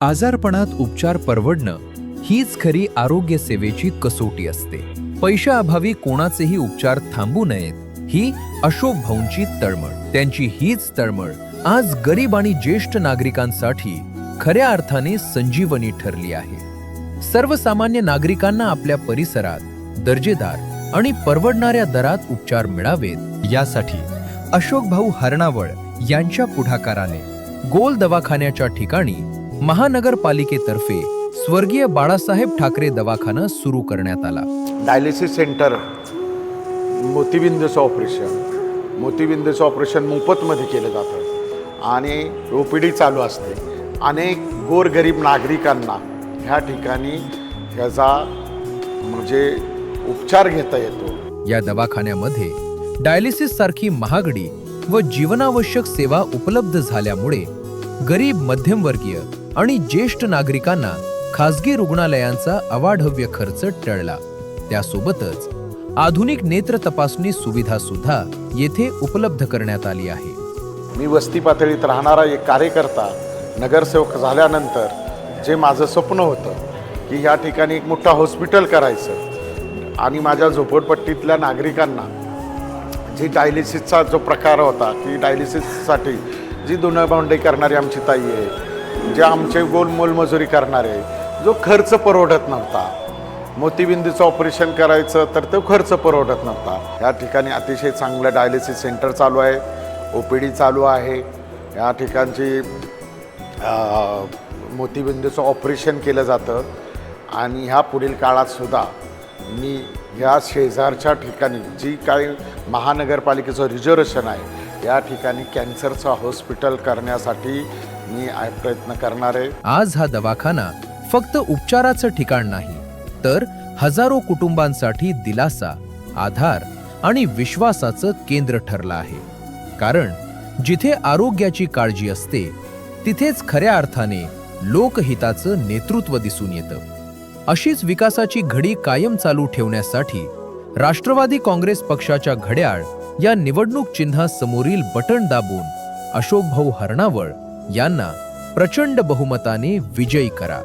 आजारपणात उपचार परवडणं हीच खरी आरोग्य सेवेची कसोटी असते. पैशाअभावी कोणाचेही उपचार थांबू नयेत ही अशोक भाऊंची तळमळ. त्यांची हीच तळमळ आज गरीब आणि ज्येष्ठ नागरिकांसाठी खऱ्या अर्थाने संजीवनी ठरली आहे. सर्वसामान्य नागरिकांना आपल्या परिसरात दर्जेदार आणि परवडणाऱ्या दरात उपचार मिळावेत यासाठी अशोक भाऊ हरणावळ यांच्या पुढाकाराने गोल दवाखान्याच्या ठिकाणी महानगरपालिकेतर्फे स्वर्गीय बाळासाहेब ठाकरे दवाखाना सुरू करण्यात आला. डायलिसिस सेंटर मोतीबिंदूचं ऑपरेशन मोतीबिंदूचं ऑपरेशन मोफतमध्ये केलं जातं. आणि ओ पी डी चालू असते. अनेक गोरगरीब नागरिकांना ह्या ठिकाणी ह्याचा म्हणजे उपचार घेता येतो. या दवाखान्यामध्ये डायलिसिस सारखी महागडी व जीवनावश्यक सेवा उपलब्ध झाल्यामुळे गरीब मध्यमवर्गीय आणि ज्येष्ठ नागरिकांना खासगी रुग्णालयांचा अवाढव्य खर्च टळला. त्यासोबतच आधुनिक नेत्र तपासणी सुविधा सुद्धा येथे उपलब्ध करण्यात आली आहे. मी वस्ती पातळीत राहणारा एक कार्यकर्ता नगरसेवक झाल्यानंतर जे माझं स्वप्न होतं की या ठिकाणी एक मोठा हॉस्पिटल करायचं आणि माझ्या झोपडपट्टीतल्या नागरिकांना जी डायलिसिसचा जो प्रकार होता की डायलिसिससाठी जी भांडे करणारी आमची ताई आहे जे आमचे गोल मोलमजुरी करणारे जो खर्च परवडत नव्हता. मोतीबिंदूचं ऑपरेशन करायचं तर तो खर्च परवडत नव्हता. या ठिकाणी अतिशय चांगलं डायलिसिस सेंटर चालू आहे ओ पी डी चालू आहे. या ठिकाणची मोतीबिंदूचं ऑपरेशन केलं जातं. आणि ह्या पुढील काळातसुद्धा मी ह्या शेजारच्या ठिकाणी जी काही महानगरपालिकेचं रिझर्वेशन आहे या ठिकाणी कॅन्सरचं हॉस्पिटल करण्यासाठी मी प्रयत्न करणार आहे. आज हा दवाखाना फक्त उपचाराचं ठिकाण नाही तर हजारो कुटुंबांसाठी दिलासा आधार आणि विश्वासाचं केंद्र ठरलं आहे. कारण जिथे आरोग्याची काळजी असते तिथेच खऱ्या अर्थाने लोकहिताचं नेतृत्व दिसून येतं. अशीच विकासाची घडी कायम चालू ठेवण्यासाठी राष्ट्रवादी काँग्रेस पक्षाच्या घड्याळ या निवडणूक चिन्हासमोरील बटण दाबून अशोकभाऊ हरणावळ यांना प्रचंड बहुमताने विजयी करा.